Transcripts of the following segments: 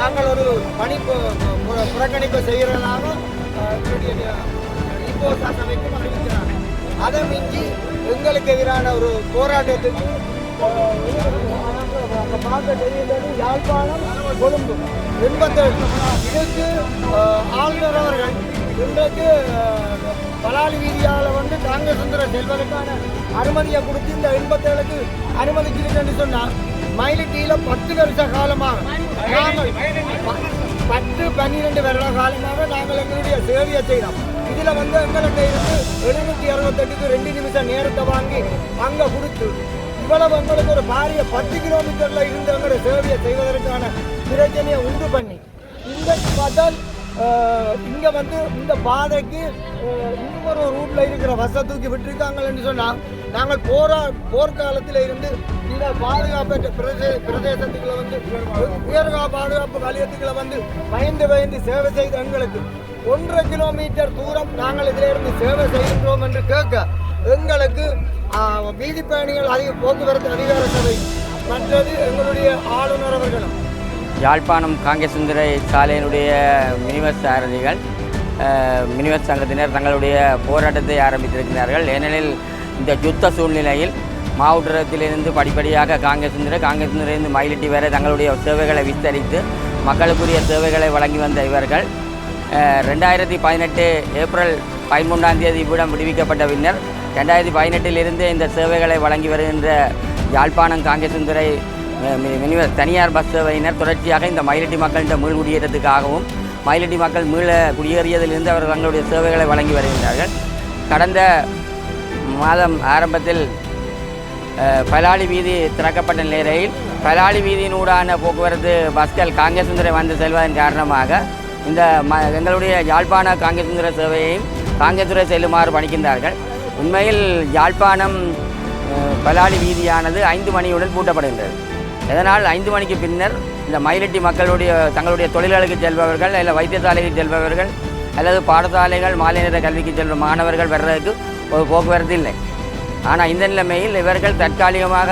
நாங்கள் ஒரு பணி புறக்கணிப்பு செய்கிறதாக அஹ், எங்களுடைய இப்போ சபைக்கும் அறிவிக்கிறாங்க அதை மிஞ்சி எங்களுக்கு எதிரான ஒரு போராட்டத்துக்கு அங்கே பார்க்க தெரியுது யாழ்ப்பாணம் கொழும்பு. எண்பத்தேழு இதுக்கு அஹ், ஆளுநர் அவர்கள் இன்றைக்கு அஹ், பலாலி வீதியால் வந்து காங்கிரஸ் சுந்தர செல்வதற்கான அனுமதியை கொடுத்து இந்த எண்பத்தேழுக்கு அனுமதிச்சிருக்கேன்னு சொன்னால் மயிலிட்டியில பத்து வருஷ காலமாக. நாங்கள் பத்து பன்னிரெண்டு வருட காலமாக நாங்கள் எங்களுடைய சேவையை செய்கிறோம் இதில் வந்து எங்கள்கிட்ட இருந்து எழுநூற்றி அறுபத்தெட்டுக்கு ரெண்டு நிமிஷம் நேரத்தை வாங்கி அங்கே கொடுத்து இவ்வளவு எங்களுக்கு ஒரு பாரிய பத்து கிலோமீட்டர்ல இருந்து எங்களுடைய சேவையை செய்வதற்கான பிரச்சனையை உண்டு பண்ணி இந்த பதில் இங்கே வந்து இந்த பாதைக்கு இன்னொரு ரூட்டில் ஒரு இருக்கிற பஸ்ஸை தூக்கி விட்டுருக்காங்கன்னு சொன்னால் நாங்கள் போரா போர்க்காலத்தில் இருந்து இந்த பாதுகாப்பு பிரதே பிரதேசத்துக்குள்ள வந்து உயர்கா பாதுகாப்பு வலயத்துக்குள்ள வந்து பயந்து பயந்து சேவை செய்த எங்களுக்கு ஒன்றரை கிலோமீட்டர் தூரம் நாங்கள் இதில் இருந்து சேவை செய்கின்றோம் என்று கேட்க எங்களுக்கு வீதி பயணிகள் அதிக போக்குவரத்து அதிகார சபை மற்றது எங்களுடைய ஆளுநர் அவர்களும் யாழ்ப்பாணம் காங்கேசுந்தரை சாலையினுடைய மினிவஸ் சாரதிகள் மினிவஸ் சங்கத்தினர் தங்களுடைய போராட்டத்தை ஆரம்பித்திருக்கிறார்கள். ஏனெனில் இந்த யுத்த சூழ்நிலையில் மாவட்டத்திலிருந்து படிப்படியாக காங்கேசுந்தர காங்கேசுந்தரிலிருந்து மயிலிட்டி வரை தங்களுடைய சேவைகளை விஸ்தரித்து மக்களுக்குரிய சேவைகளை வழங்கி வந்த இவர்கள் ரெண்டாயிரத்தி பதினெட்டு ஏப்ரல் பதிமூன்றாம் தேதி இவ்விடம் விடுவிக்கப்பட்ட பின்னர் ரெண்டாயிரத்தி பதினெட்டிலிருந்து இந்த சேவைகளை வழங்கி வருகின்ற யாழ்ப்பாணம் காங்கேசுந்தரை தனியார் பஸ் சேவையினர் தொடர்ச்சியாக இந்த மயிலட்டி மக்களின் மீள் குடியேற்றத்துக்காகவும் மயிலட்டி மக்கள் மீள குடியேறியதிலிருந்து அவர்கள் தங்களுடைய சேவைகளை வழங்கி வருகின்றார்கள். கடந்த மாதம் ஆரம்பத்தில் பலாளி வீதி திறக்கப்பட்ட நிலையில் பலாளி வீதியினூடான போக்குவரத்து பஸ்கள் காங்கேசுந்தரை வந்து செல்வதன் காரணமாக இந்த ம எங்களுடைய யாழ்ப்பாண காங்கேசுந்தர சேவையையும் காங்கேசுரை செல்லுமாறு பணிக்கின்றார்கள். உண்மையில் யாழ்ப்பாணம் பலாளி வீதியானது ஐந்து மணியுடன் பூட்டப்படுகின்றது. இதனால் ஐந்து மணிக்கு பின்னர் இந்த மயிலட்டி மக்களுடைய தங்களுடைய தொழில்களுக்கு செல்பவர்கள் இல்லை வைத்தியசாலைக்கு செல்பவர்கள் அல்லது பாடசாலைகள் மாலை நேர கல்விக்கு செல்லும் மாணவர்கள் வர்றதுக்கு ஒரு போக்குவரத்து இல்லை. ஆனால் இந்த நிலைமையில் இவர்கள் தற்காலிகமாக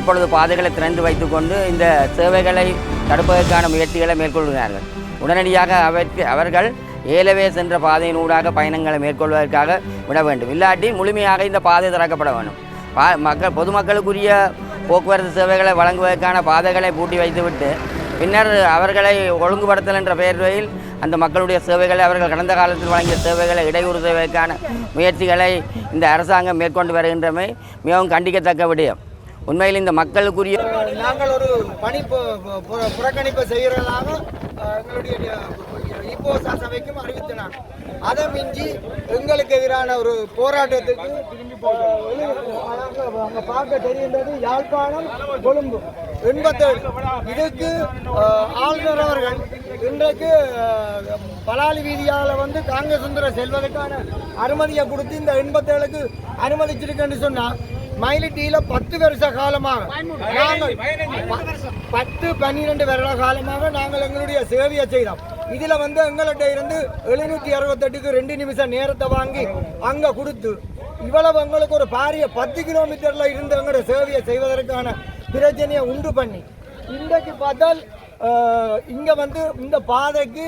இப்பொழுது பாதைகளை திறந்து வைத்துக்கொண்டு இந்த சேவைகளை தடுப்பதற்கான முயற்சிகளை மேற்கொள்கிறார்கள். உடனடியாக அவருக்கு அவர்கள் ஏலவே சென்ற பாதையின் ஊடாக பயணங்களை மேற்கொள்வதற்காக விட வேண்டும். இல்லாட்டி முழுமையாக இந்த பாதை திறக்கப்பட வேண்டும். பா மக்கள் பொதுமக்களுக்குரிய போக்குவரத்து சேவைகளை வழங்குவதற்கான பாதைகளை பூட்டி வைத்துவிட்டு பின்னர் அவர்களை ஒழுங்குபடுத்தல் என்ற பெயரில் அந்த மக்களுடைய சேவைகளை அவர்கள் கடந்த காலத்தில் வழங்கிய சேவைகளை இடையூறு செய்வதற்கான முயற்சிகளை இந்த அரசாங்கம் மேற்கொண்டு வருகின்றமை மிகவும் கண்டிக்கத்தக்க விடயம் உண்மையில் இந்த மக்களுக்குரிய நாங்கள் ஒரு பணி புறக்கணிப்பு செய்கிறதாக எங்களுடைய இப்போ சபைக்கும் அறிவித்தனாங்க அதை மிஞ்சி எங்களுக்கு எதிரான ஒரு போராட்டத்துக்கு அங்கே பார்க்க தெரிகின்றது யாழ்ப்பாணம் கொழும்பு. எண்பத்தேழு. இதுக்கு ஆளுநர் அவர்கள் இன்றைக்கு பலாலி வீதியால் வந்து காங்கிரஸ் சுந்தர செல்வதற்கான அனுமதியை கொடுத்து இந்த எண்பத்தேழுக்கு அனுமதிச்சிருக்கேன்னு சொன்னால் மயிலிட்டியில பத்து வருஷ காலமாக நாங்கள் பத்து பன்னிரெண்டு வருட காலமாக நாங்கள் எங்களுடைய சேவையை செய்தோம். இதில் வந்து எங்கள்கிட்ட இருந்து எழுநூற்றி அறுபத்தெட்டுக்கு ரெண்டு நிமிஷம் நேரத்தை வாங்கி அங்கே கொடுத்து இவ்வளவு எங்களுக்கு ஒரு பாரிய பத்து கிலோமீட்டரில் இருந்து எங்களோட சேவையை செய்வதற்கான பிரச்சனையை உண்டு பண்ணி. இன்றைக்கு பார்த்தால் இங்கே வந்து இந்த பாதைக்கு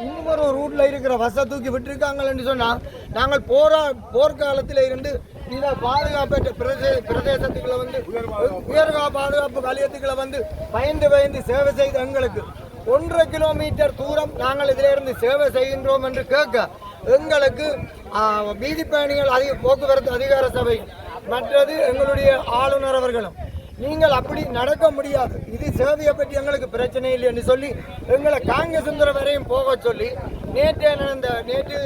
இன்னும் ஒரு ரூட்டில் இருக்கிற வச தூக்கி விட்டுருக்காங்கன்னு சொன்னால் நாங்கள் போரா போர்க்காலத்தில் இருந்து இந்த பாதுகாப்பு பிரதே பிரதேசத்துக்களை வந்து உயர்கா பாதுகாப்பு வலயத்துக்குள்ள வந்து பயந்து பயந்து சேவை செய்த எங்களுக்கு ஒன்றரை கிலோமீட்டர் தூரம் நாங்கள் இதிலிருந்து சேவை செய்கின்றோம் என்று கேட்க எங்களுக்கு வீதி பயணிகள் அதிக போக்குவரத்து அதிகார சபை மற்றது எங்களுடைய ஆளுநர் அவர்களும். நீங்கள் அப்படி நடக்க முடியாது. இது சேவையை பற்றி எங்களுக்கு பிரச்சனை இல்லை என்று சொல்லி எங்களை காங்கிரஸ் வரையும் போக சொல்லி நேற்று நடந்த நேற்று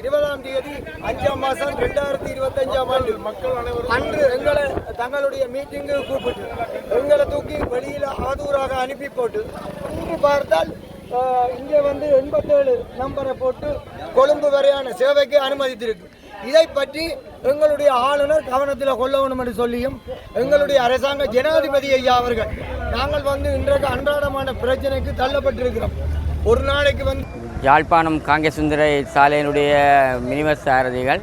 இருபதாம் தேதி அஞ்சாம் மாதம் ரெண்டாயிரத்தி இருபத்தஞ்சாம் ஆண்டு. மக்கள் அனைவரும் அன்று எங்களை தங்களுடைய மீட்டிங்கு கூப்பிட்டு எங்களை தூக்கி வெளியில் ஆதூராக அனுப்பி போட்டு இன்று பார்த்தால் இங்கே வந்து எண்பத்தேழு நம்பரை போட்டு கொழும்பு வரையான சேவைக்கு அனுமதித்திருக்கு. இதை பற்றி எங்களுடைய ஆளுநர் கவனத்தில் கொள்ள வேண்டும் என்று சொல்லியும் எங்களுடைய அரசாங்க ஜனாதிபதி ஐயா அவர்கள் நாங்கள் வந்து இன்றைக்கு அன்றாடமான பிரச்சனைக்கு தள்ளப்பட்டிருக்கிறோம். ஒரு நாளைக்கு வந்து யாழ்ப்பாணம் காங்கேசுந்தரை சாலையினுடைய மினிபஸ் சாரதிகள்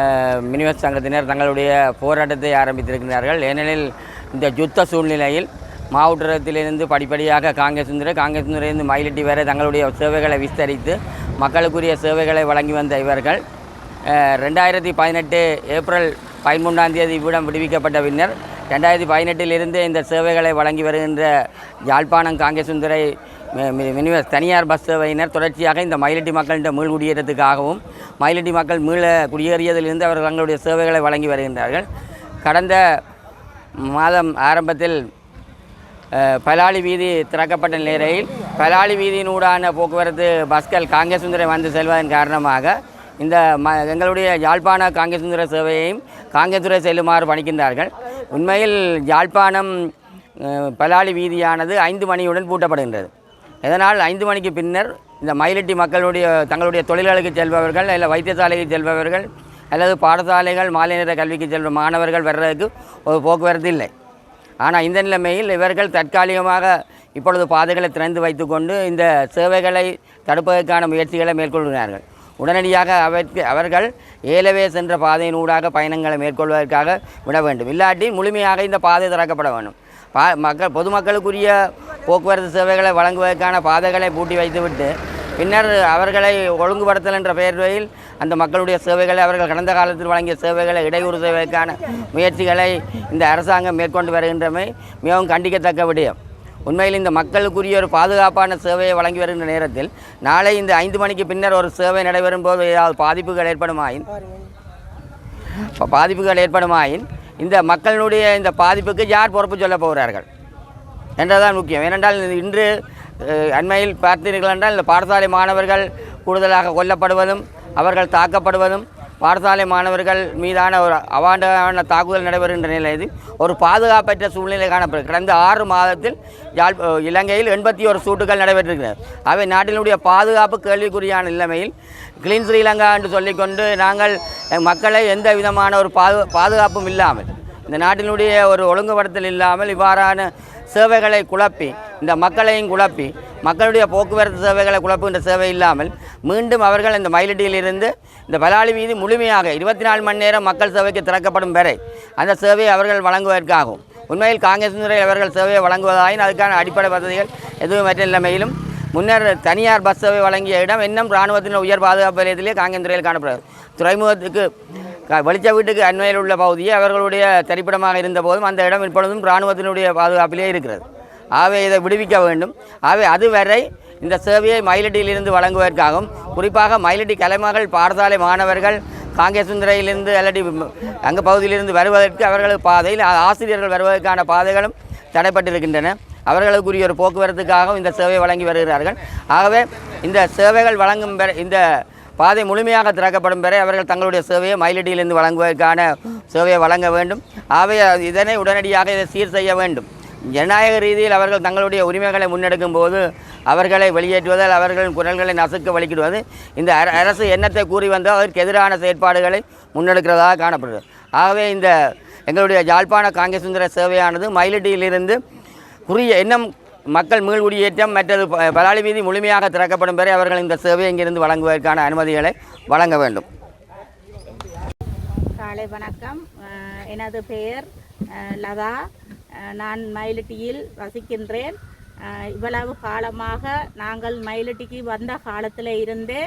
அஹ், சங்கத்தினர் தங்களுடைய போராட்டத்தை ஆரம்பித்திருக்கிறார்கள். ஏனெனில் இந்த யுத்த சூழ்நிலையில் மாவட்டத்திலிருந்து படிப்படியாக காங்கிரஸ் சுந்தர காங்கிரஸ் சுந்தரிலிருந்து மயிலட்டி வரை தங்களுடைய சேவைகளை விஸ்தரித்து மக்களுக்குரிய சேவைகளை வழங்கி வந்த இவர்கள். ரெண்டாயிரத்தி பதினெட்டு ஏப்ரல் பதிமூன்றாம் தேதி இவ்விடம் விடுவிக்கப்பட்ட பின்னர் ரெண்டாயிரத்தி பதினெட்டிலிருந்து இந்த சேவைகளை வழங்கி வருகின்ற யாழ்ப்பாணம் காங்கிரஸ் மினி மி- தனியார் பஸ் சேவையினர் தொடர்ச்சியாக இந்த மயிலட்டி மக்களின் மீள் குடியேற்றத்துக்காகவும் மயிலட்டி மக்கள் மீள குடியேறியதிலிருந்து அவர்கள் தங்களுடைய சேவைகளை வழங்கி வருகின்றார்கள். கடந்த மாதம் ஆரம்பத்தில் பலாளி வீதி திறக்கப்பட்ட நிலையில் பலாளி வீதியினூடான போக்குவரத்து பஸ்கள் காங்கிரஸ் சுந்தரை வந்து செல்வதன் காரணமாக இந்த ம எங்களுடைய யாழ்ப்பாண காங்கிரஸ் சுந்தர சேவையையும் காங்கிரஸ் துறை செல்லுமாறு பணிக்கின்றார்கள். உண்மையில் யாழ்ப்பாணம் பலாளி வீதியானது ஐந்து மணியுடன் பூட்டப்படுகின்றது. இதனால் ஐந்து மணிக்கு பின்னர் இந்த மயிலட்டி மக்களுடைய தங்களுடைய தொழில்களுக்கு செல்பவர்கள் இல்லை வைத்தியசாலைக்கு செல்பவர்கள் அல்லது பாடசாலைகள் மாலை நேர கல்விக்கு செல்லும் மாணவர்கள் வர்றதுக்கு ஒரு போக்குவரத்து இல்லை. ஆனால் இந்த நிலைமையில் இவர்கள் தற்காலிகமாக இப்பொழுது பாதைகளை திறந்து வைத்துக்கொண்டு இந்த சேவைகளை தடுப்பதற்கான முயற்சிகளை மேற்கொள்கிறார்கள். உடனடியாக அவருக்கு அவர்கள் ஏலவே சென்ற பாதையினூடாக பயணங்களை மேற்கொள்வதற்காக விட வேண்டும். இல்லாட்டி முழுமையாக இந்த பாதை திறக்கப்பட வேண்டும். பா மக்கள் பொதுமக்களுக்குரிய போக்குவரத்து சேவைகளை வழங்குவதற்கான பாதைகளை பூட்டி வைத்துவிட்டு பின்னர் அவர்களை ஒழுங்குபடுத்தல் என்ற பெயர்வையில் அந்த மக்களுடைய சேவைகளை அவர்கள் கடந்த காலத்தில் வழங்கிய சேவைகளை இடையூறு செய்வதற்கான முயற்சிகளை இந்த அரசாங்கம் மேற்கொண்டு வருகின்றமை மிகவும் கண்டிக்கத்தக்க விடயம். உண்மையில் இந்த மக்களுக்குரிய ஒரு பாதுகாப்பான சேவையை வழங்கி வருகின்ற நேரத்தில் நாளை இந்த ஐந்து மணிக்கு பின்னர் ஒரு சேவை நடைபெறும் போது ஏதாவது பாதிப்புகள் ஏற்படுமாயின்? பாதிப்புகள் ஏற்படுமாயின்? இந்த மக்களுடைய இந்த பாதிப்புக்கு யார் பொறுப்பு சொல்ல போகிறார்கள்? என்றதான் முக்கியம். ஏனென்றால் இன்று அண்மையில் பார்த்தீர்கள் என்றால் இந்த பாடசாலை மாணவர்கள் கூடுதலாக கொல்லப்படுவதும் அவர்கள் தாக்கப்படுவதும் பாடசாலை மாணவர்கள் மீதான ஒரு அவாண்டமான தாக்குதல் நடைபெறுகின்ற நிலையில் ஒரு பாதுகாப்பற்ற சூழ்நிலை காணப்படுகிறது. கடந்த ஆறு மாதத்தில் யாழ் இலங்கையில் எண்பத்தி ஒரு சூட்டுகள் நடைபெற்றிருக்கிறது. அவை நாட்டினுடைய பாதுகாப்பு கேள்விக்குறியான நிலைமையில் கிளீன் ஸ்ரீலங்கா என்று சொல்லிக்கொண்டு நாங்கள் மக்களை எந்த விதமான ஒரு பாது பாதுகாப்பும் இல்லாமல் இந்த நாட்டினுடைய ஒரு ஒழுங்குபடுத்தல் இல்லாமல் இவ்வாறான சேவைகளை குழப்பி இந்த மக்களையும் குழப்பி மக்களுடைய போக்குவரத்து சேவைகளை குழப்புகின்ற சேவை இல்லாமல் மீண்டும் அவர்கள் இந்த மயிலட்டியிலிருந்து இந்த பலாலி வீதி முழுமையாக இருபத்தி நாலு மணி நேரம் மக்கள் சேவைக்கு திறக்கப்படும் வரை அந்த சேவையை அவர்கள் வழங்குவதற்காகும் உண்மையில் காங்கிரஸ் துறையில் அவர்கள் சேவையை வழங்குவதாயின் அதுக்கான அடிப்படை வசதிகள் எதுவும் மற்ற நிலைமையிலும் முன்னர் தனியார் பஸ் சேவை வழங்கிய இடம் இன்னும் இராணுவத்தின் உயர் பாதுகாப்பு நிலையத்திலே காங்கிரஸ் துறையில் காணப்படுகிறது. துறைமுகத்துக்கு வெளிச்ச வீட்டுக்கு அண்மையில் உள்ள பகுதியே அவர்களுடைய தரிப்பிடமாக இருந்த போதும் அந்த இடம் இப்பொழுதும் இராணுவத்தினுடைய பாதுகாப்பிலே இருக்கிறது. ஆகவே இதை விடுவிக்க வேண்டும். ஆகவே அதுவரை இந்த சேவையை மயிலட்டியிலிருந்து வழங்குவதற்காகவும் குறிப்பாக மயிலட்டி கலைமகள் பாடசாலை மாணவர்கள் காங்கிரஸ் சுந்தரையிலிருந்து அல்லது அங்கே பகுதியிலிருந்து வருவதற்கு அவர்களது பாதையில் ஆசிரியர்கள் வருவதற்கான பாதைகளும் தடைப்பட்டிருக்கின்றன. அவர்களுக்குரிய ஒரு போக்குவரத்துக்காகவும் இந்த சேவை வழங்கி வருகிறார்கள். ஆகவே இந்த சேவைகள் வழங்கும் வரை இந்த பாதை முழுமையாக திறக்கப்படும் வரை அவர்கள் தங்களுடைய சேவையை மயிலடியிலிருந்து வழங்குவதற்கான சேவையை வழங்க வேண்டும். ஆகவே இதனை உடனடியாக இதை சீர் செய்ய வேண்டும். ஜனநாயக ரீதியில் அவர்கள் தங்களுடைய உரிமைகளை முன்னெடுக்கும் போது அவர்களை வெளியேற்றுவதால் அவர்களின் குரல்களை நசுக்க வலிக்கிடுவது. இந்த அர- அரசு எண்ணத்தை கூறி வந்தால் அதற்கு எதிரான செயற்பாடுகளை முன்னெடுக்கிறதாக காணப்படுகிறது. ஆகவே இந்த எங்களுடைய ஜாழ்ப்பாண காங்கேசுந்தர சேவையானது மயிலட்டியிலிருந்து குறுகிய இன்னும் மக்கள் மீள்குடியேற்றம் மற்றது பலாளி வீதி முழுமையாக திறக்கப்படும் வரை அவர்கள் இந்த சேவையை இங்கிருந்து வழங்குவதற்கான அனுமதிகளை வழங்க வேண்டும். காலை வணக்கம். எனது பெயர் லதா. நான் மயிலட்டியில் வசிக்கின்றேன். இவ்வளவு காலமாக நாங்கள் மயிலட்டிக்கு வந்த காலத்தில் இருந்தே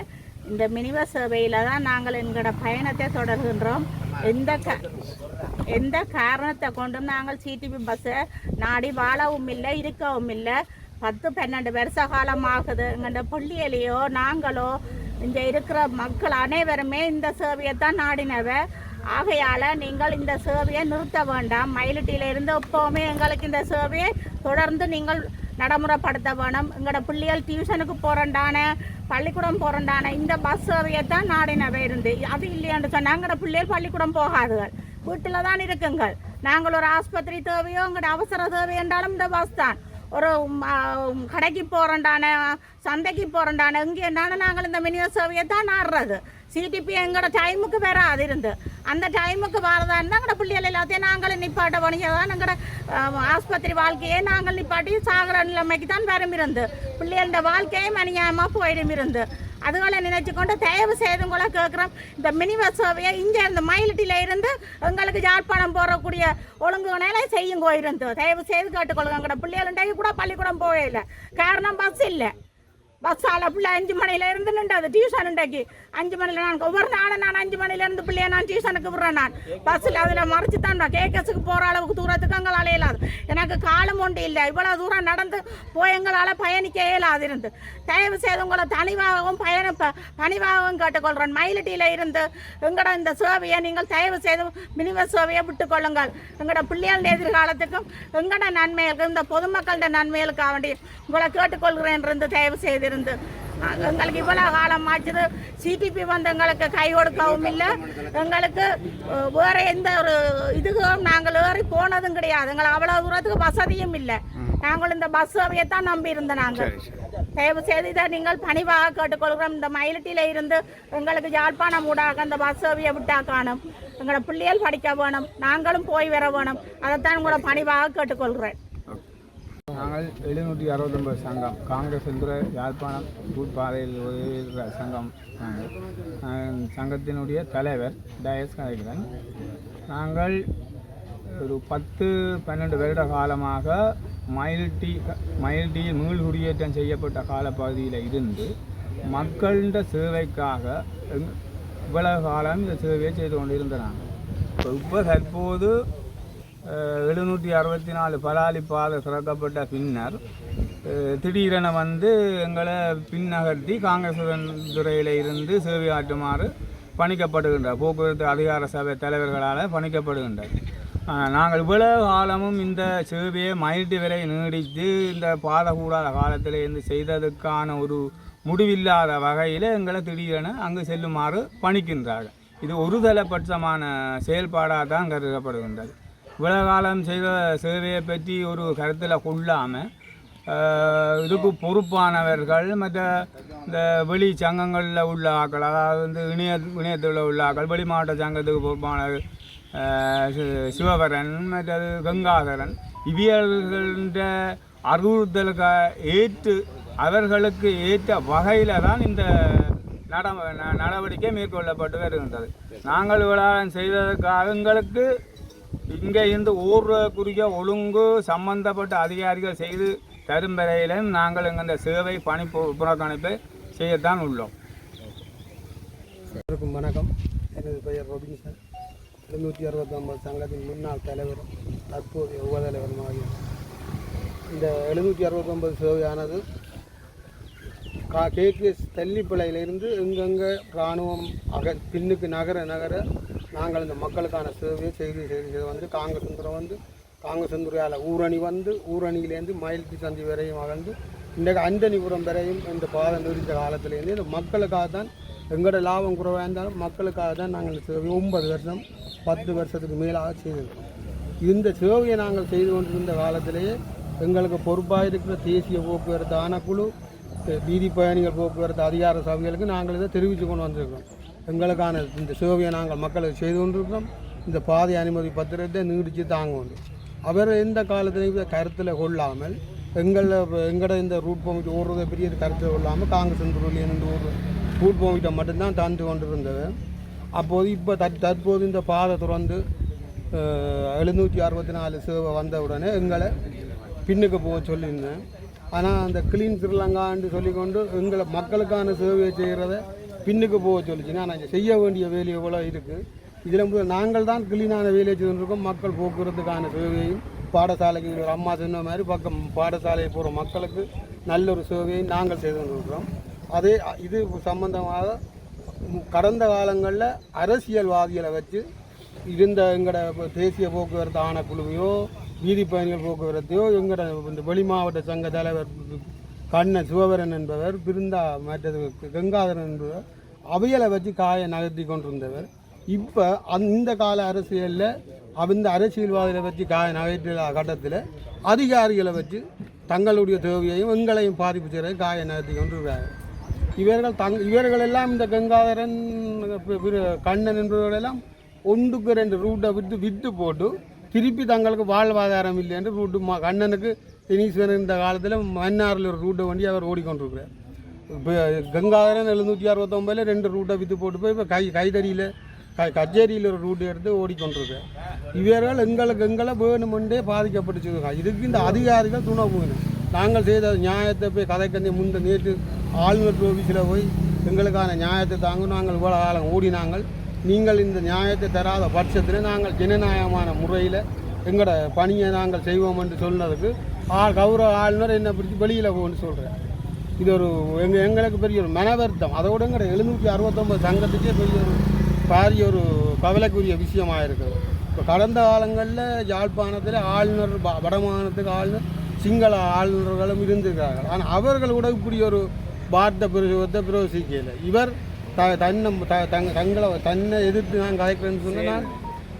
இந்த மினிவ சேவையில் தான் நாங்கள் எங்களோட பயணத்தை தொடர்கின்றோம். எந்த க எந்த காரணத்தை கொண்டும் நாங்கள் சிடிபி பஸ்ஸை நாடி வாழவும் இல்லை இருக்கவும் இல்லை. பத்து பன்னெண்டு வருஷ காலமாகுது எங்கள்ட பள்ளியிலையோ நாங்களோ இங்கே இருக்கிற மக்கள் அனைவருமே இந்த சேவையை தான் நாடினவ. ஆகையால் நீங்கள் இந்த சேவையை நிறுத்த வேண்டாம். மயிலட்டியில இருந்து எப்போவுமே எங்களுக்கு இந்த சேவையை தொடர்ந்து நீங்கள் நடைமுறைப்படுத்த வேணும். எங்களோட பிள்ளைகள் டியூஷனுக்கு போகிறண்டான பள்ளிக்கூடம் போகிறண்டான இந்த பஸ் சேவையை தான் நாடினவை இருந்து. அது இல்லையான்னு சொன்னால் எங்களோட பிள்ளைகள் பள்ளிக்கூடம் போகாதுகள். வீட்டில் தான் இருக்குங்கள். நாங்கள் ஒரு ஆஸ்பத்திரி தேவையோ எங்களோட அவசர தேவை என்றாலும் இந்த பஸ் தான். ஒரு கடைக்கு போகிறண்டான சந்தைக்கு போகிறண்டான இங்கே இருந்தாலும் நாங்கள் இந்த மினியோ சேவையை தான் நாடுறது சிடிபி எங்களோட டைமுக்கு வராது இருந்து. அந்த டைமுக்கு வரதா இருந்தால் எங்களோட பிள்ளைகள் எல்லாத்தையும் நாங்கள் நிப்பாட்ட பணியதான் எங்களோட ஆஸ்பத்திரி வாழ்க்கையை நாங்கள் நிப்பாட்டி சாகர நிலைமைக்கு தான் வரும் இருந்து. பிள்ளைகளோட வாழ்க்கையும் அநியாயமாக போயிடும் இருந்து. அதுகளை நினைச்சு கொண்டு தயவு செய்து கூட கேட்குறோம். இந்த மினி பஸ் சேவையை இங்கே இந்த மயிலட்டியில் இருந்து எங்களுக்கு யாழ்ப்பாணம் போகக்கூடிய ஒழுங்குகளை செய்யுங்க இருந்து. தயவு செய்து கேட்டுக்கொள்ளுங்க. எங்கட பிள்ளைகளுண்டாக்கி கூட பள்ளிக்கூடம் போகவே இல்லை. காரணம் பஸ் இல்லை. பஸ்ஸால் பிள்ளை அஞ்சு மணியில இருந்து நின்றது. டியூஷன் உண்டாக்கி அஞ்சு மணில நான் ஒவ்வொரு நாளும் நான் அஞ்சு மணிலேருந்து பிள்ளைய நான் டியூஷனுக்கு விடுறேன் நான். பஸ்ஸில் அதில் மறைச்சு தான் கேக்கஸுக்கு போகிற அளவுக்கு தூரத்துக்கு எங்களால் இயலாது. எனக்கு காலம் ஒன்று இல்லை. இவ்வளோ தூரம் நடந்து போய் எங்களால் பயணிக்க இயலாது இருந்து. தயவு செய்து உங்களை தனிவாகவும் பயண ப- பணிவாகவும் கேட்டுக்கொள்கிறேன் மயிலட்டியில் இருந்து எங்களோட இந்த சேவையை நீங்கள் தயவு செய்து மினிம சேவையை விட்டுக்கொள்ளுங்கள் எங்களோட பிள்ளைகள் எதிர்காலத்துக்கும் எங்களோட நன்மைகளுக்கும் இந்த பொதுமக்களோட நன்மைகளுக்காக வேண்டி உங்களை கேட்டுக்கொள்கிறேன் இருந்து தயவு செய்திருந்து எங்களுக்கு இவ்வளோ காலம் ஆச்சுது. சிடிபி வந்து எங்களுக்கு கை கொடுக்கவும் இல்லை. எங்களுக்கு வேற எந்த ஒரு இதுக்கும் நாங்கள் ஏறி போனதும் கிடையாது. எங்களுக்கு அவ்வளோ தூரத்துக்கு வசதியும் இல்லை. நாங்கள் இந்த பஸ் சேவையை தான் நம்பி இருந்தோம் நாங்கள் தயவு செய்து இதை நீங்கள் பணிவாக கேட்டுக்கொள்கிறோம். இந்த மயிலட்டியில் இருந்து எங்களுக்கு யாழ்ப்பாணம் ஊடாக அந்த பஸ் சேவையை விட்டா காணும். எங்களோட பிள்ளைகள் படிக்க வேணும். நாங்களும் போய் வர வேணும். அதைத்தான் உங்களை பணிவாக கேட்டுக்கொள்கிறேன். நாங்கள் எழுநூற்றி அறுபத்தொன்பது சங்கம். காங்கிரஸ் என்ற யாழ்ப்பாணம் ரூட் பாதையில் இருக்கிற சங்கம் நாங்கள். சங்கத்தினுடைய தலைவர் டயஸ் கலைக்கிறேன் நாங்கள் ஒரு பத்து பன்னெண்டு வருட காலமாக மயில்டி மயில்டி மீள் குடியேற்றம் செய்யப்பட்ட காலப்பகுதியில் இருந்து மக்களிட சேவைக்காக இவ்வளவு காலம் இந்த சேவையை செய்து கொண்டு நாங்கள். இப்போ தற்போது எழுநூற்றி அறுபத்தி நாலு பலாலி பாதை திறக்கப்பட்ட பின்னர் திடீரென வந்து எங்களை பின்னகர்த்தி காங்கிரஸ் துறையில் இருந்து சேவையாற்றுமாறு பணிக்கப்படுகின்ற போக்குவரத்து அதிகார சபை தலைவர்களால் பணிக்கப்படுகின்றது நாங்கள் இவ்வளவு காலமும் இந்த சேவையை மயிட்டு வரை நீடித்து இந்த பாதை கூடாத காலத்தில் இருந்து செய்ததுக்கான ஒரு முடிவில்லாத வகையில் எங்களை திடீரென அங்கு செல்லுமாறு பணிக்கின்றார்கள். இது ஒருதலைபட்சமான செயல்பாடாக தான் கருதப்படுகின்றது. இவ்வளவு காலம் செய்த சேவையை பற்றி ஒரு கருத்தில் கொள்ளாமல் இதுக்கு பொறுப்பானவர்கள் மற்ற இந்த வெளி சங்கங்களில் உள்ள ஆக்கள் அதாவது வந்து இணைய இணையத்தில் உள்ள ஆக்கள் வெளி மாவட்ட சங்கத்துக்கு பொறுப்பான சிவகரன் சிவபரன் மற்றது கங்காதரன் இவியல்கின்ற அறிவுறுத்தலுக்கு ஏற்று அவர்களுக்கு ஏற்ற வகையில் தான் இந்த நட நடவடிக்கை மேற்கொள்ளப்பட்டு வருகின்றது. நாங்கள் விழா செய்ததற்காக எங்களுக்கு இங்கே இருந்து ஊர்க்குரிய ஒழுங்கு சம்பந்தப்பட்ட அதிகாரிகள் செய்து தரும் வரையிலும் நாங்கள் எங்கள் இந்த சேவை பணி பு- புறக்கணிப்பை செய்யத்தான் உள்ளோம். வணக்கம். எனது பெயர் ரொபின்சன் எழுநூற்றி அறுபத்தொம்பது சங்கத்தின் முன்னாள் தலைவரும் தற்போதைய உபதலைவருமாகிய இந்த எழுநூற்றி அறுபத்தொம்பது சேவையானது கா கேகேஎஸ் தள்ளிப்பிழையிலிருந்து எங்கெங்கே இராணுவம் அக பின்னுக்கு நகர நகர நாங்கள் இந்த மக்களுக்கான சேவையை செய்து செய்து செய்து வந்து காங்கிரஸ் சுந்தரம் வந்து காங்கிரஸ் ஊரணி வந்து ஊரணியிலேருந்து மயில்கி சந்தி வரையும் வளர்ந்து இன்றைக்கு அஞ்சனிபுரம் வரையும் இந்த பாதை நிறுத்த காலத்திலேருந்து இந்த மக்களுக்காக தான் எங்களோட லாபம் குறைவாக இருந்தாலும் மக்களுக்காக தான் நாங்கள் சேவை ஒன்பது வருஷம் பத்து வருஷத்துக்கு மேலாக செய்திருக்கோம் இந்த சேவையை நாங்கள் செய்து கொண்டிருந்த காலத்திலேயே எங்களுக்கு பொறுப்பாக இருக்கிற தேசிய போக்குவரத்து ஆணைக்குழு வீதி பயணிகள் போக்குவரத்து அதிகார சபைகளுக்கு நாங்கள் இதை தெரிவித்து கொண்டு வந்திருக்கிறோம். எங்களுக்கான இந்த சேவையை நாங்கள் மக்களுக்கு செய்து கொண்டிருக்கிறோம். இந்த பாதை அனுமதி பத்திரத்தை நீடித்து தாங்க வேண்டும். அவர் எந்த காலத்திலையும் இதை கருத்தில் கொள்ளாமல் எங்களை எங்களோட இந்த ரூட் போமிட்டு ஓடுறதை பெரிய கருத்தில் கொள்ளாமல் காங்கிரஸ் நின்று ஒரு ரூட் போமிட்டை மட்டும்தான் தந்து கொண்டிருந்தது. அப்போது இப்போ தற் தற்போது இந்த பாதை திறந்து எழுநூற்றி அறுபத்தி நாலு சேவை வந்த உடனே எங்களை பின்னுக்கு போக சொல்லியிருந்தேன். ஆனால் அந்த கிளீன் ஸ்ரீலங்கான்னு சொல்லிக்கொண்டு எங்களை மக்களுக்கான சேவையை செய்கிறத பின்னுக்கு போக சொல்லிச்சுன்னா நாங்கள் செய்ய வேண்டிய வேலை எவ்வளோ இருக்குது இதில் முதல் நாங்கள் தான் கிளீனான வேலையை செய்துருக்கோம் மக்கள் போக்குவரத்துக்கான சேவையும் பாடசாலைக்கு ஒரு அம்மா சொன்ன மாதிரி பக்கம் பாடசாலையை போகிற மக்களுக்கு நல்ல ஒரு சேவையை நாங்கள் செய்து கொண்டிருக்கிறோம். அதே இது சம்பந்தமாக கடந்த காலங்களில் அரசியல்வாதிகளை வச்சு இருந்த எங்களோட இப்போ தேசிய போக்குவரத்து ஆணைக்குழுவையோ வீதி பயணிகள் போக்குவரத்தையோ எங்களோட இந்த வெளி மாவட்ட சங்க தலைவர் கண்ணன் சிவபரன் என்பவர் பிருந்தா மற்றது கங்காதரன் என்பவர் அவையலை வச்சு காயை நகர்த்தி கொண்டிருந்தவர். இப்போ அந்த கால அரசியலில் அந்த அரசியல்வாதிகளை வச்சு காய நகர்த்திய கட்டத்தில் அதிகாரிகளை வச்சு தங்களுடைய தேவையையும் எங்களையும் பாதிப்பு செய்கிற காய நகர்த்தி கொண்டிருக்கிறார்கள். இவர்கள் தங் இவர்கள் எல்லாம் இந்த கங்காதரன் பிற- கண்ணன் என்பவர்களெல்லாம் ஒன்றுக்கு ரெண்டு ரூட்டை விட்டு விட்டு போட்டு திருப்பி தங்களுக்கு வாழ்வாதாரம் இல்லை என்று ரூட்டு மா கண்ணனுக்கு தினீஸ்வரன் இந்த காலத்தில் மன்னாரில் ஒரு ரூட்டை வண்டி அவர் ஓடிக்கொண்டிருக்கிறார். இப்போ கங்காதரன் எழுநூற்றி அறுபத்தொம்பதில் ரெண்டு ரூட்டை விற்று போட்டு போய் இப்போ கை கைதறியில் க கச்சேரியில் ஒரு ரூட்டு எடுத்து ஓடிக்கொண்டிருக்கு இவர்கள் எங்களுக்கு எங்களை வேணுமென்றே பாதிக்கப்பட்டுச்சுருக்காங்க இதுக்கு இந்த அதிகாரிகள் துணை போகணும் நாங்கள் செய்த நியாயத்தை போய் கதைக்கந்தி முந்த நேற்று ஆளுநர் ஆஃபீஸில் போய் எங்களுக்கான நியாயத்தை தாங்க நாங்கள் இவ்வளோ காலம் ஓடினாங்கள். நீங்கள் இந்த நியாயத்தை தராத பட்சத்தில் நாங்கள் ஜனநாயகமான முறையில் எங்களோட பணியை நாங்கள் செய்வோம் என்று சொன்னதுக்கு ஆள் கௌரவ ஆளுநர் என்னை பிடிச்சி வெளியில் போகணும்னு சொல்கிறேன் இது ஒரு எங்க எங்களுக்கு பெரிய ஒரு மனவருத்தம். அதோட எங்கட எழுநூற்றி அறுபத்தொம்பது சங்கத்துக்கே பெரிய ஒரு பாரிய ஒரு கவலைக்குரிய விஷயமாக இருக்குது இப்போ கடந்த காலங்களில் யாழ்ப்பாணத்தில் ஆளுநர் வ- வடமாநிலத்துக்கு ஆளுநர் சிங்கள ஆளுநர்களும் இருந்திருக்கிறார்கள். ஆனால் அவர்கள் கூட இப்படி ஒரு வார்த்தை பிரயோகத்தை பிரயோசிக்கல. இவர் த தன்னை த தங்க தங்களை தன்னை எதிர்த்து நான் கதைக்கிறேன்னு சொன்னால் நான்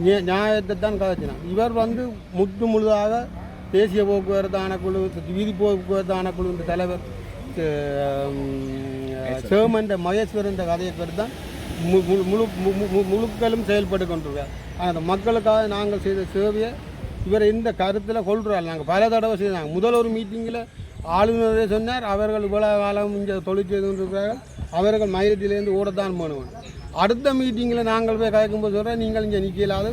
நியா- நியாயத்தை தான் கதைச்சினான். இவர் வந்து முற்று முழுதாக தேசிய போக்குவரத்து ஆணைக்குழு வீதி போக்குவரத்து ஆணைக்குழு தலைவர் சேமன்ற மகேஸ்வரன் கதையை பேர் தான் மு- முழு முழு முழுக்களும் செயல்பட்டு கொண்டிருக்கார் அந்த மக்களுக்காக நாங்கள் செய்த சேவையை இவர் இந்த கருத்தில் கொள்கிறார் நாங்கள் பல தடவை செய்தாங்க. முதல் ஒரு மீட்டிங்கில் ஆளுநரே சொன்னார் அவர்கள் இவ்வளவு காலம் இங்கே தொழில் செய்து கொண்டிருக்கிறார்கள் அவர்கள் மயிலத்திலேருந்து ஓடத்தான் பண்ணுவாங்க அடுத்த மீட்டிங்கில் நாங்கள் போய் கலைக்கும்போது சொல்கிறேன் நீங்கள் இங்கே நிற்கலாது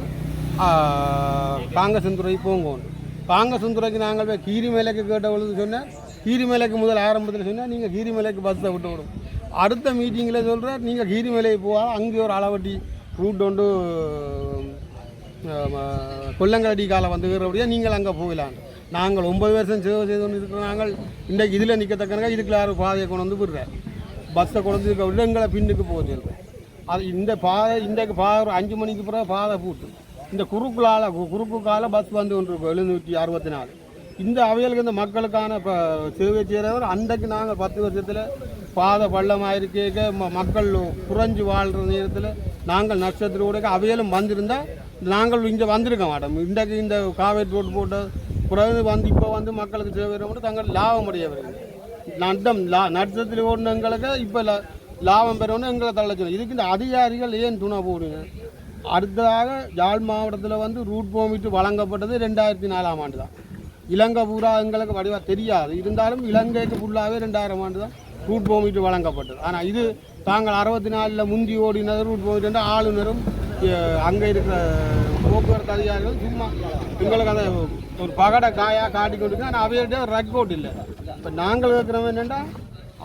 காங்கிரஸ் துறை போங்கோன்னு. பாங்க சுந்தரக்கு நாங்கள் போய் கீரிமலைக்கு கேட்டவளுக்கு சொன்னேன் கீரிமலைக்கு முதல் ஆரம்பத்தில் சொன்னால் நீங்கள் கீரிமலைக்கு பஸ்ஸை விட்டு விடும் அடுத்த மீட்டிங்கில் சொல்கிறார் நீங்கள் கீரிமலை போவால் அங்கே ஒரு அளவட்டி ரூட் ஒன்று கொல்லங்கடி காலம் வந்து நீங்கள் அங்கே போகலாம் நாங்கள் ஒன்பது வருஷம் சேவை செய்து கொண்டு இருக்கிற நாங்கள் இன்றைக்கு இதில் நிற்கத்தக்கனாக இதுக்குள்ள யாரும் பாதையை கொண்டு வந்து விடுறேன் பஸ்ஸை கொண்டு வந்து விட எங்களை பின்னுக்கு போக சொல்கிறேன் அது இந்த பாதை இன்றைக்கு பாதை ஒரு அஞ்சு மணிக்கு பிறகு பாதை பூட்டு இந்த குறுக்குளால் குறுக்கு கால பஸ் வந்து ஒன்று இருக்கும் எழுநூற்றி அறுபத்தி நாலு இந்த அவைகளுக்கு இந்த மக்களுக்கான இப்போ சேவை செய்கிறவர் அன்றைக்கு நாங்கள் பத்து வருஷத்தில் பாதை பள்ளமாக இருக்க ம- மக்கள் குறைஞ்சு வாழ்கிற நேரத்தில் நாங்கள் நட்சத்திரோட அவைகளும் வந்திருந்தால் நாங்கள் இங்கே வந்திருக்க மாட்டோம். இன்றைக்கு இந்த காவேரி ரோடு போட்ட பிறகு வந்து இப்போ வந்து மக்களுக்கு சேவை மட்டும் தங்கள் லாபம் அடையவர்கள் நட்டம் லா நட்டத்தில் ஓடினவங்களுக்கு இப்போ லா- லாபம் பெறணும் எங்களை தள்ளச்சணும் இதுக்கு இந்த அதிகாரிகள் ஏன் துணை போடுங்க? அடுத்ததாக யாழ் மாவட்டத்தில் வந்து ரூட் போமிட்டு வழங்கப்பட்டது ரெண்டாயிரத்தி நாலாம் ஆண்டு தான் இலங்கை பூரா எங்களுக்கு வடிவாக தெரியாது. இருந்தாலும் இலங்கைக்கு ஃபுல்லாகவே ரெண்டாயிரம் ஆண்டு தான் ரூட் போமிட்டு வழங்கப்பட்டது. ஆனால் இது தாங்கள் அறுபத்தி நாலில் முந்தி ஓடினது ரூட் பெர்மிட் ஆளுநரும் அங்கே இருக்கிற போக்குவரத்து அதிகாரிகள் சும்மா எங்களுக்கு அதை ஒரு பகடை காயாக காட்டி கொண்டு ஆனால் அவையிட்ட ரெக்கார்ட் இல்லை. இப்போ நாங்கள் இருக்கிறவங்க என்னென்னா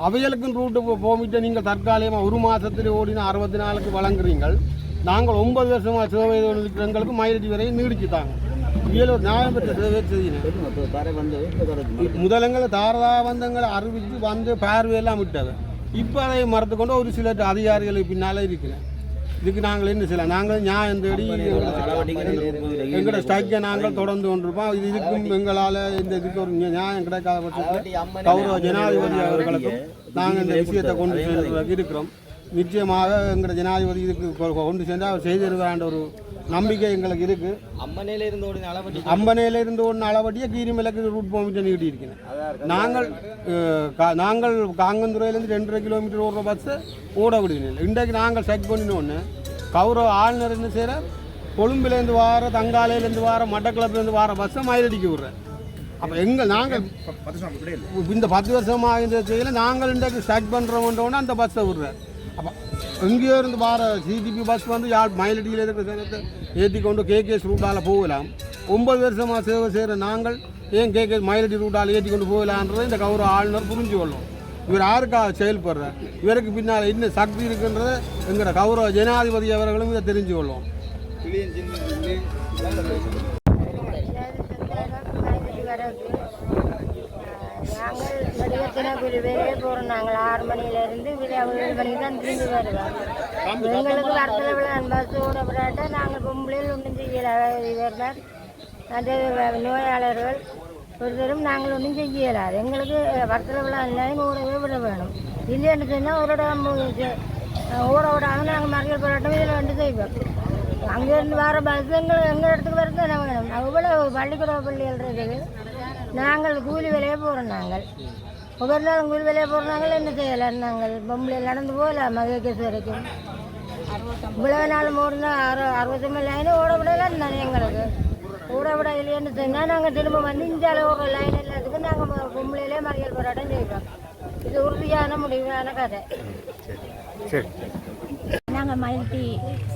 அவைகளுக்கும் ரூட்டு போமிட்டு நீங்கள் தற்காலிகமாக ஒரு மாதத்தில் ஓடினா அறுபத்தி நாலுக்கு வழங்குறீங்கள். நாங்கள் ஒன்பது வருஷமாக சேவை இருக்கிறவங்களுக்கு மைலேஜ் வரையும் நீடிச்சுட்டாங்க. இதில் ஒரு நியாயம் பெற்ற சேவை செய்யணும் முதலங்களை தாரதா வந்தங்களை அறிவித்து வந்து பார்வையெல்லாம் விட்டது. இப்போ அதை மறந்து கொண்டு ஒரு சில அதிகாரிகள் பின்னால் இருக்கிறேன். இதுக்கு நாங்கள் என்ன செய்யலாம்? நாங்கள் நியாயம் தேடி எங்களோட ஸ்ட்ரைக்கை நாங்கள் தொடர்ந்து கொண்டிருப்போம். இது இதுக்கும் எங்களால் இந்த இதுக்கு ஒரு நியாயம் கிடைக்காத பட்சத்தில் கௌரவ ஜனாதிபதி அவர்களுக்கும் நாங்கள் இந்த விஷயத்தை கொண்டு இருக்கிறோம். நிச்சயமாக எங்களோட ஜனாதிபதி இதுக்கு கொ- கொண்டு சென்று அவர் செய்திருக்கிறான்ற ஒரு நம்பிக்கை எங்களுக்கு இருக்கு. அம்மனையில இருந்து ஓடின அம்பனையில இருந்து ஒன்று அளவடியே கீரிமலைக்கு ரூட் போமிட்டு நீட்டி இருக்கிறேன் நாங்கள் நாங்கள் காங்கந்துறையிலேருந்து ரெண்டரை கிலோமீட்டர் ஓடுற பஸ்ஸை ஓட விடுகிறேன். இன்றைக்கு நாங்கள் செக் பண்ணினோன்னு கௌரவ ஆளுநர் என்ன செய்கிற கொழும்புலேருந்து வார தங்காலையிலேருந்து வார மட்டக்களப்புலேருந்து வார பஸ்ஸை மயிலடிக்க விடுறேன். அப்போ எங்கள் நாங்கள் இந்த பத்து வருஷமாக இந்த செய்யல நாங்கள் இன்றைக்கு ஸ்டார்ட் பண்ணுறோம்ன்றோன்னா அந்த பஸ்ஸை விடுறேன். அப்போ எங்கேயோ இருந்து வார சிடிபி பஸ் வந்து யாழ் மயிலடியில் இருக்கிற சேலத்தை ஏற்றி கொண்டு கேகேஎஸ் ரூட்டால் போகலாம். ஒன்பது வருஷமாக சேவை செய்கிற நாங்கள் ஏன் கேகேஎஸ் மயிலடி ரூட்டால் ஏற்றி கொண்டு போகலான்றதை இந்த கௌரவ ஆளுநர் புரிஞ்சு கொள்ளும் இவர் யாருக்காக செயல்படுறார் இவருக்கு பின்னால் என்ன சக்தி இருக்குன்றதை எங்களோட கௌரவ ஜனாதிபதி அவர்களும் இதை தெரிஞ்சு கொள்ளும் நாங்கள் வடிவத்தின வெளியே போகிறோம் நாங்கள் ஆறு மணியிலேருந்து ஏழு மணிக்கு தான் திரும்பி வருவோம். எங்களுக்கு வரத்தில் விழா பஸ் ஓட நாங்கள் பொம்பளையில் ஒன்றும் செய்யலாம் இவர்கள் நோயாளர்கள் ஒருத்தரும் நாங்கள் ஒன்றும் செய்யலாது எங்களுக்கு வரத்துல விழா எல்லாரும் ஓடவே விட வேணும். இல்லைன்னு சொன்னால் ஒரு இடம் ஓட விடாம நாங்கள் மறியல் போராட்டம் இதில் வந்து செய்வோம். அங்கேருந்து வர பஸ் எங்கள் எங்கள் இடத்துக்கு வரது. என்ன வேணும்? அவ்வளோ பள்ளிக்கூட பள்ளிகள் இருக்குது. நாங்கள் கூலி வேலையே போகிறோம் நாங்கள். ஒவ்வொரு நாளும் கூலி வேலையே போகிறோம் நாங்கள் என்ன செய்யலாம் நாங்கள் பொம்பளை நடந்து போகலாம்? மகேகேஸ் வரைக்கும். இவ்வளவு நாள் ஓடுனா அறு அறுபத்தி மேலே லைன் ஓட விடலாம் தானே எங்களுக்கு. ஓட விட இல்லைன்னு சொன்னால் நாங்கள் திரும்ப வந்து இந்தியாவில் ஓடுற லைன் எல்லாத்துக்கும் நாங்கள் பொம்பளையிலே மறியல் போராட்டம் செய்வோம். இது உறுதியான முடிவான கதை. சரி. நாங்கள் மல்டி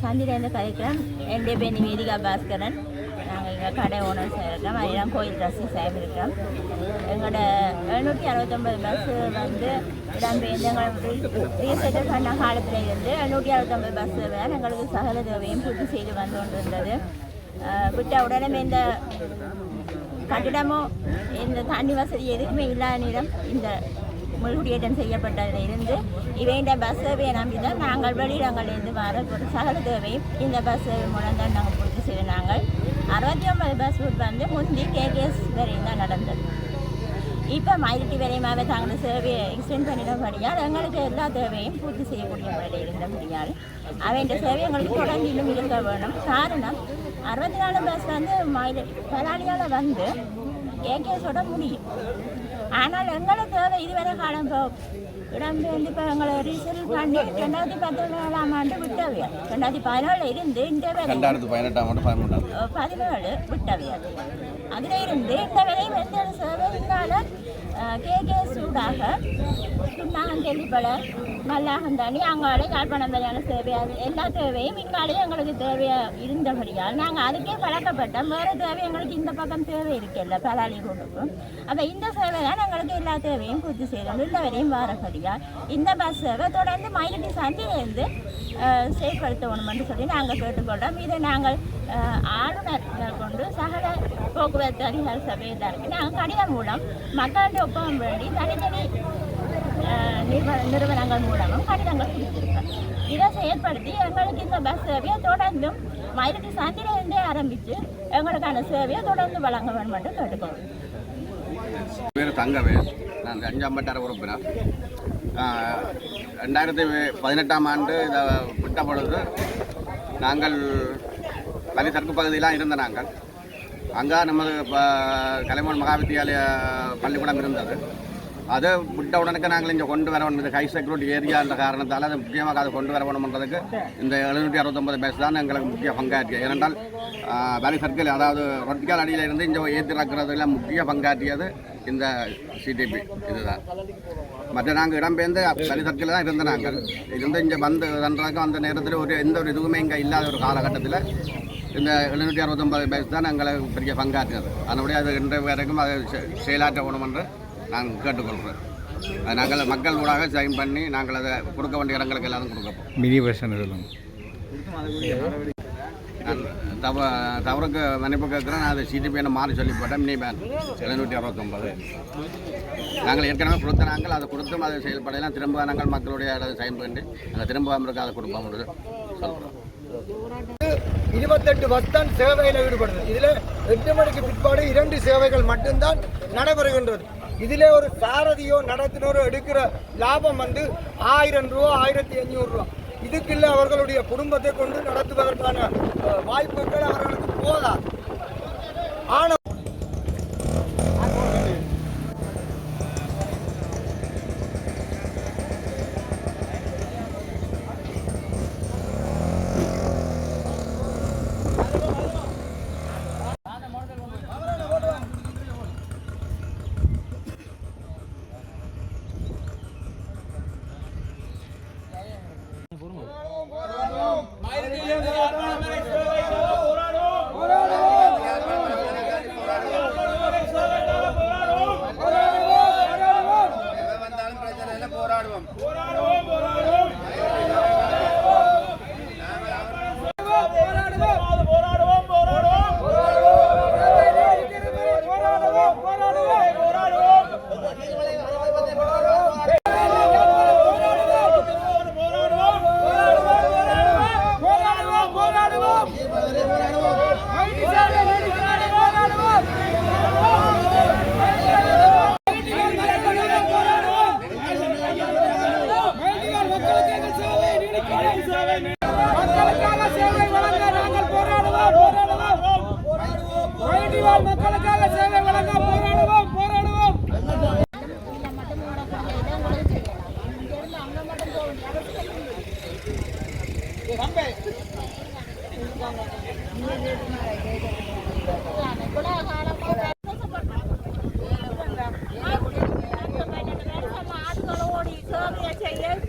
சந்திலேருந்து கதைக்கிறோம் என்னுடைய பேர் நிவேதிகா பாஸ்கரன். நாங்கள் எங்கள் கடை ஓனர் செய்கிறோம் அதெல்லாம் கோயில் ட்ரெஸ்ஸு சேவ் எங்களோட எழுநூற்றி அறுபத்தொம்பது பஸ்ஸு வந்து இடம்பெயர்ந்து எங்கள் ரீசெட்டில் பண்ண காலத்தில் இருந்து எழுநூற்றி அறுபத்தொம்பது பஸ்ஸு தான் எங்களுக்கு சகல தேவையும் பூர்த்தி செய்து வந்து கொண்டிருந்தது. விட்ட உடனே இந்த கட்டிடமோ இந்த தண்ணி வசதி எதுக்குமே இல்லாத நேரம் இந்த முழுகுடியேற்றம் செய்யப்பட்டதில் இருந்து இவைண்ட பஸ் சேவையை நம்பி தான் நாங்கள் வெளியிடங்களிலிருந்து வர ஒரு சகல தேவையும் இந்த பஸ் சேவை மூலம் தான் நாங்கள் பூர்த்தி செய்த நாங்கள் அறுபத்தி ஒன்பது பஸ் ரூட் வந்து முந்தி கேகேஎஸ் வரையும் தான் நடந்தது. இப்போ மயிலிட்டி வரையுமாவே தாங்கள் சேவையை எக்ஸ்டெண்ட் பண்ணிடபடியால் எங்களுக்கு எல்லா தேவையும் பூர்த்தி செய்யக்கூடிய முறையில் இருந்தபடியால் அவைன்ற சேவை எங்களுக்கு தொடர்ந்து இருக்க வேணும் காரணம் அறுபத்தி நாலு பஸ் வந்து மயில பலாளியால் வந்து கேகேஎஸோட முடியும். ஆனால் எங்களுக்கு தேவை இதுவரை காலம் இப்போ இடம்பெயர்ந்து இப்போ எங்களை ரிசல்ட் பண்ணி ரெண்டாயிரத்தி பதினேழாம் ஆண்டு விட்டவியல் ரெண்டாயிரத்தி பதினேழுல இருந்து இந்த வரை ரெண்டாயிரத்தி பதினெட்டாம் ஆண்டு பதிமூன்றாம் பதினேழு விட்டவியல் அதில் இருந்து இந்த வரையும் எந்த ஒரு சேவையினால கேகே சூடாக. சுண்ணாங்கெல்லிப்பட மல்லாகந்தானி அங்காலே யாழ்ப்பாணம் வரையான சேவை அது எல்லா தேவையும் இங்காலே எங்களுக்கு தேவையாக இருந்தபடியால் நாங்கள் அதுக்கே பழக்கப்பட்டோம் வேறு தேவை எங்களுக்கு இந்த பக்கம் தேவை இருக்குல்ல பலாளி கொடுக்கும். அப்போ இந்த சேவை தான் எங்களுக்கு எல்லா தேவையும் பூர்த்தி செய்யணும் உள்ளவரையும் வரையும் வாரபடியால் இந்த பஸ் சேவை தொடர்ந்து மயிலட்டி சந்திலிருந்து செயல்படுத்தணும்னு சொல்லி நாங்கள் கேட்டுக்கொள்கிறோம் இதை நாங்கள் ஆளுநர்கள் கொண்டு சகல போக்குவரத்து அதிகார சபையினருக்கு நாங்கள் கடிதம் மூலம் மக்களுடைய ஒப்பந்தம் வேண்டி தனித்தனி நிறுவ- நிறுவனங்கள் மூலமும் கடிதங்கள் கொடுத்துருக்கேன் இதை செயல்படுத்தி எங்களுக்கு இந்த பஸ் சேவையை தொடர்ந்தும் மயிலத்தி சந்திலிருந்தே ஆரம்பித்து எங்களுக்கான சேவையை தொடர்ந்து வழங்க வேண்டும் என்று பேர் தங்கவேல். நான் அஞ்சாம் வட்டார உறுப்பினர். ரெண்டாயிரத்தி பதினெட்டாம் ஆண்டு இதை விட்ட பொழுது நாங்கள் வலி தற்கு பகுதியெலாம் இருந்த நாங்கள். அங்கே நமது ப- கலைமன் மகாவித்தியாலய பள்ளிக்கூடம் இருந்தது. அதை விட்ட உடனுக்கு நாங்கள் இங்கே கொண்டு வர வேணும். ஹை செக்யூரிட்டி ஏரியான்ற காரணத்தால் அதை முக்கியமாக அதை கொண்டு வர வேணும்ன்றதுக்கு இந்த எழுநூற்றி அறுபத்தொம்பது பேஸ் தான் எங்களுக்கு முக்கிய பங்காற்றியது ஏனென்றால் வேலி சர்க்கிள் அதாவது ரொட்டிக்கால் அடியில் இருந்து இங்கே ஏற்றி இறக்குறதுல முக்கிய பங்காற்றியது இந்த சிடிபி இதுதான். மற்ற நாங்கள் இடம்பெயர்ந்து வேலி சர்க்கிள் தான் இருந்த நாங்கள். இருந்து இங்கே வந்து வந்ததுக்கு அந்த நேரத்தில் ஒரு எந்த ஒரு இதுவுமே இங்கே இல்லாத ஒரு காலகட்டத்தில் இந்த எழுநூற்றி அறுபத்தொம்பது பேஸ் தான் எங்களுக்கு பெரிய பங்காற்றினது அதனுடைய அது இன்றைய வரைக்கும் அதை செ- செயலாற்ற வேணும் என்று நாங்கள் கேட்டுக்கொள்கிறோம். அது நாங்கள் மக்கள் ஊடாக சைன் பண்ணி நாங்கள் அதை கொடுக்க வேண்டிய இடங்களுக்கு எல்லாரும் கொடுக்கப்போம். மினி வெர்ஷன் இதெல்லாம். நான் தவ தவறுக்கு மன்னிப்பு கேட்குறேன். நான் அதை சிடிபியை மாறி சொல்லி போட்டேன் மினி பேன் எழுநூற்றி அறுபத்தொம்பது நாங்கள் ஏற்கனவே கொடுத்த நாங்கள் அதை கொடுத்தும் அதை செயல்படையெல்லாம் திரும்ப நாங்கள் மக்களுடைய இடத்தை சைன் பண்ணி நாங்கள் திரும்ப இருக்க அதை கொடுப்போம் சொல்கிறோம் இருபத்தெட்டு பஸ் தான் சேவையில் ஈடுபடுது. இதில் எட்டு மணிக்கு பிற்பாடு இரண்டு சேவைகள் மட்டும்தான் நடைபெறுகின்றது. இதிலே ஒரு சாரதியோ நடத்தினரோ எடுக்கிற லாபம் வந்து ஆயிரம் ரூபா ஆயிரத்தி அஞ்சூறு ரூபா. இதுக்குள்ள அவர்களுடைய குடும்பத்தை கொண்டு நடத்துவதற்கான வாய்ப்புகள் அவர்களுக்கு போதாது. ஆனால்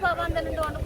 இப்ப வந்து நின்று ஒன்று